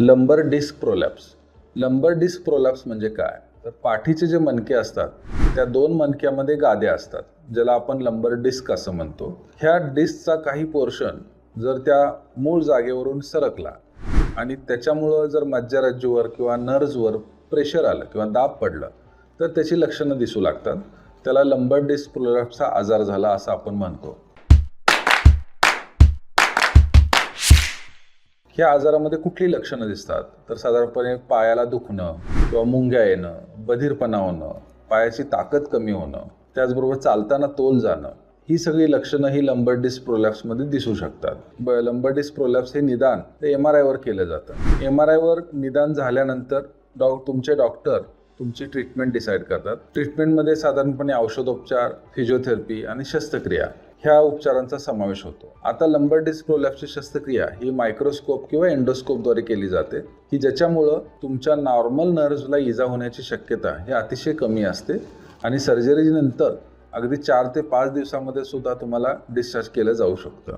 Lumbar disc prolapse. Lumbar disc prolapse म्हणजे काय? तर पाठीचे जे मणके असतात त्या दोन मणक्यामध्ये गाद्या असतात ज्याला आपण लंबर डिस्क असं म्हणतो. ह्या डिस्कचा काही पोर्शन जर त्या मूळ जागेवरून सरकला आणि त्याच्यामुळं जर मज्जारज्जूवर किंवा नर्व्हजवर प्रेशर आलं किंवा दाब पडलं तर त्याची लक्षणं दिसू लागतात. त्याला लंबर डिस्क प्रोलॅप्सचा आजार झाला असं आपण म्हणतो. ह्या आजारामध्ये कुठली लक्षणं दिसतात? तर साधारणपणे पायाला दुखणं किंवा मुंग्या येणं बधीरपणा होणं पायाची ताकद कमी होणं त्याचबरोबर चालताना तोल जाणं ही सगळी लक्षणं ही लंबर डिस्क प्रोलॅप्समध्ये दिसू शकतात. ब लंबर डिस्क प्रोलॅप्स हे निदान ते एम आर आयवर केलं जातं. एम आर आयवर निदान झाल्यानंतर डॉ तुमचे डॉक्टर तुमची ट्रीटमेंट डिसाईड करतात. ट्रीटमेंटमध्ये साधारणपणे औषधोपचार फिजिओथेरपी आणि शस्त्रक्रिया. ह्या उपचारांचा समावेश होतो. आता लंबर डिस्क प्रोलॅप्सची शस्त्रक्रिया ही मायक्रोस्कोप किंवा एंडोस्कोपद्वारे केली जाते की ज्याच्यामुळं तुमच्या नॉर्मल नर्व्हजला इजा होण्याची शक्यता ही अतिशय कमी असते आणि सर्जरीनंतर अगदी चार ते पाच दिवसामध्ये सुद्धा तुम्हाला डिस्चार्ज केलं जाऊ शकतं.